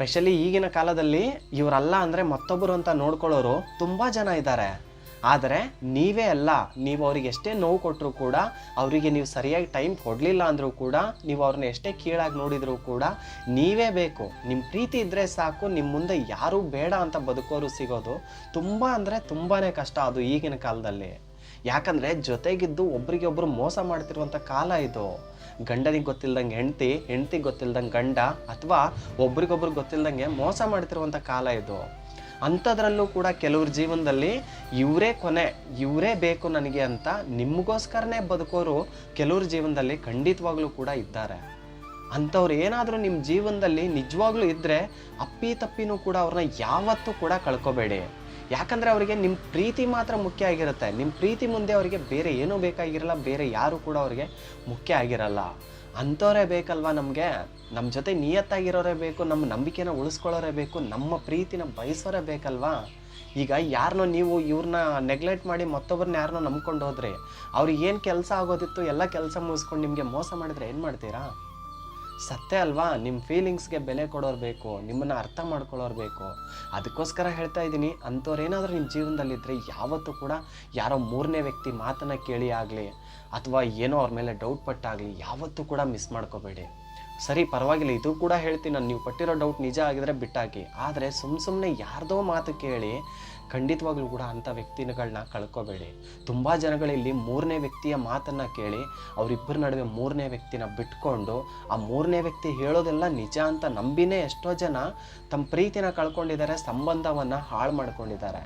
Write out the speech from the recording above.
Specially ಈಗಿನ ಕಾಲದಲ್ಲಿ ಇವರಲ್ಲ ಅಂದರೆ ಮತ್ತೊಬ್ಬರು ಅಂತ ನೋಡ್ಕೊಳ್ಳೋರು ತುಂಬ ಜನ ಇದ್ದಾರೆ. ಆದರೆ ನೀವೇ ಅಲ್ಲ, ನೀವು ಅವ್ರಿಗೆ ಎಷ್ಟೇ ನೋವು ಕೊಟ್ಟರೂ ಕೂಡ, ಅವರಿಗೆ ನೀವು ಸರಿಯಾಗಿ ಟೈಮ್ ಕೊಡಲಿಲ್ಲ ಅಂದರೂ ಕೂಡ, ನೀವು ಅವ್ರನ್ನ ಎಷ್ಟೇ ಕೀಳಾಗಿ ನೋಡಿದರೂ ಕೂಡ ನೀವೇ ಬೇಕು. ನಿಮ್ಮ ಪ್ರೀತಿ ಇದ್ದರೆ ಸಾಕು ನಿಮ್ಮ ಮುಂದೆ ಯಾರೂ ಬೇಡ ಅಂತ ಬದುಕೋರು ಸಿಗೋದು ತುಂಬ ಅಂದರೆ ತುಂಬಾ ಕಷ್ಟ ಅದು ಈಗಿನ ಕಾಲದಲ್ಲಿ. ಯಾಕಂದರೆ ಜೊತೆಗಿದ್ದು ಒಬ್ರಿಗೆ ಒಬ್ಬರು ಮೋಸ ಮಾಡ್ತಿರುವಂಥ ಕಾಲ ಇದು. ಗಂಡನಿಗೆ ಗೊತ್ತಿಲ್ದಂಗೆ ಹೆಂಡತಿ ಹೆಂಡತಿ ಗೊತ್ತಿಲ್ದಂಗೆ ಗಂಡ ಅಥವಾ ಒಬ್ರಿಗೊಬ್ರು ಗೊತ್ತಿಲ್ದಂಗೆ ಮೋಸ ಮಾಡ್ತಿರುವಂಥ ಕಾಲ ಇದು. ಅಂಥದ್ರಲ್ಲೂ ಕೂಡ ಕೆಲವ್ರ ಜೀವನದಲ್ಲಿ ಇವರೇ ಕೊನೆ, ಇವರೇ ಬೇಕು ನನಗೆ ಅಂತ ನಿಮಗೋಸ್ಕರನೇ ಬದುಕೋರು ಕೆಲವ್ರ ಜೀವನದಲ್ಲಿ ಖಂಡಿತವಾಗ್ಲೂ ಕೂಡ ಇದ್ದಾರೆ. ಅಂಥವ್ರು ಏನಾದರೂ ನಿಮ್ಮ ಜೀವನದಲ್ಲಿ ನಿಜವಾಗ್ಲೂ ಇದ್ದರೆ ಅಪ್ಪಿ ತಪ್ಪಿನೂ ಕೂಡ ಅವ್ರನ್ನ ಯಾವತ್ತೂ ಕೂಡ ಕಳ್ಕೊಬೇಡಿ. ಯಾಕಂದರೆ ಅವರಿಗೆ ನಿಮ್ಮ ಪ್ರೀತಿ ಮಾತ್ರ ಮುಖ್ಯ ಆಗಿರುತ್ತೆ. ನಿಮ್ಮ ಪ್ರೀತಿ ಮುಂದೆ ಅವರಿಗೆ ಬೇರೆ ಏನೂ ಬೇಕಾಗಿರಲ್ಲ, ಬೇರೆ ಯಾರು ಕೂಡ ಅವರಿಗೆ ಮುಖ್ಯ ಆಗಿರಲ್ಲ. ಅಂಥವರೇ ಬೇಕಲ್ವಾ ನಮಗೆ? ನಮ್ಮ ಜೊತೆ ನಿಯತ್ತಾಗಿರೋರೇ ಬೇಕು ನಮ್ಮ ನಂಬಿಕೆನ ಉಳಿಸ್ಕೊಳ್ಳೋರೇ ಬೇಕು, ನಮ್ಮ ಪ್ರೀತಿನ ಬಯಸೋರೇ ಬೇಕಲ್ವಾ? ಈಗ ಯಾರನ್ನೋ ನೀವು ಇವ್ರನ್ನ ನೆಗ್ಲೆಕ್ಟ್ ಮಾಡಿ ಮತ್ತೊಬ್ಬರನ್ನ ಯಾರನ್ನೋ ನಂಬ್ಕೊಂಡು ಹೋದ್ರೆ, ಅವ್ರಿಗೆ ಏನು ಕೆಲಸ ಆಗೋದಿತ್ತು, ಎಲ್ಲ ಕೆಲಸ ಮುಗಿಸ್ಕೊಂಡು ನಿಮಗೆ ಮೋಸ ಮಾಡಿದ್ರೆ ಏನು ಮಾಡ್ತೀರಾ? ಸತ್ಯ ಅಲ್ವಾ? ನಿಮ್ಮ ಫೀಲಿಂಗ್ಸ್ಗೆ ಬೆಲೆ ಕೊಡೋರು ಬೇಕು, ನಿಮ್ಮನ್ನು ಅರ್ಥ ಮಾಡ್ಕೊಳ್ಳೋರು ಬೇಕು. ಅದಕ್ಕೋಸ್ಕರ ಹೇಳ್ತಾ ಇದ್ದೀನಿ ಅಂಥವ್ರೇನಾದರೂ ನಿಮ್ಮ ಜೀವನದಲ್ಲಿದ್ದರೆ ಯಾವತ್ತೂ ಕೂಡ ಯಾರೋ ಮೂರನೇ ವ್ಯಕ್ತಿ ಮಾತನ್ನು ಕೇಳಿ ಆಗಲಿ, ಅಥವಾ ಏನೋ ಅವ್ರ ಮೇಲೆ ಡೌಟ್ ಪಟ್ಟಾಗಲಿ, ಯಾವತ್ತೂ ಕೂಡ ಮಿಸ್ ಮಾಡ್ಕೋಬೇಡಿ. ಸರಿ, ಪರವಾಗಿಲ್ಲ, ಇದು ಕೂಡ ಹೇಳ್ತೀನಿ. ನಾನು ನೀವು ಪಟ್ಟಿರೋ ಡೌಟ್ ನಿಜ ಆಗಿದ್ರೆ ಬಿಟ್ಟಾಕಿ. ಆದರೆ ಸುಮ್ಮ ಸುಮ್ಮನೆ ಯಾರ್ದೋ ಮಾತು ಕೇಳಿ ಖಂಡಿತವಾಗ್ಲೂ ಕೂಡ ಅಂಥ ವ್ಯಕ್ತಿಗಳನ್ನ ಕಳ್ಕೊಬೇಡಿ. ತುಂಬ ಜನಗಳಲ್ಲಿ ಮೂರನೇ ವ್ಯಕ್ತಿಯ ಮಾತನ್ನು ಕೇಳಿ ಅವರಿಬ್ಬರ ನಡುವೆ ಮೂರನೇ ವ್ಯಕ್ತಿನ ಬಿಟ್ಕೊಂಡು ಆ ಮೂರನೇ ವ್ಯಕ್ತಿ ಹೇಳೋದೆಲ್ಲ ನಿಜ ಅಂತ ನಂಬಿನೇ ಎಷ್ಟೋ ಜನ ತಮ್ಮ ಪ್ರೀತಿನ ಕಳ್ಕೊಂಡಿದ್ದಾರೆ, ಸಂಬಂಧವನ್ನು ಹಾಳು ಮಾಡ್ಕೊಂಡಿದ್ದಾರೆ.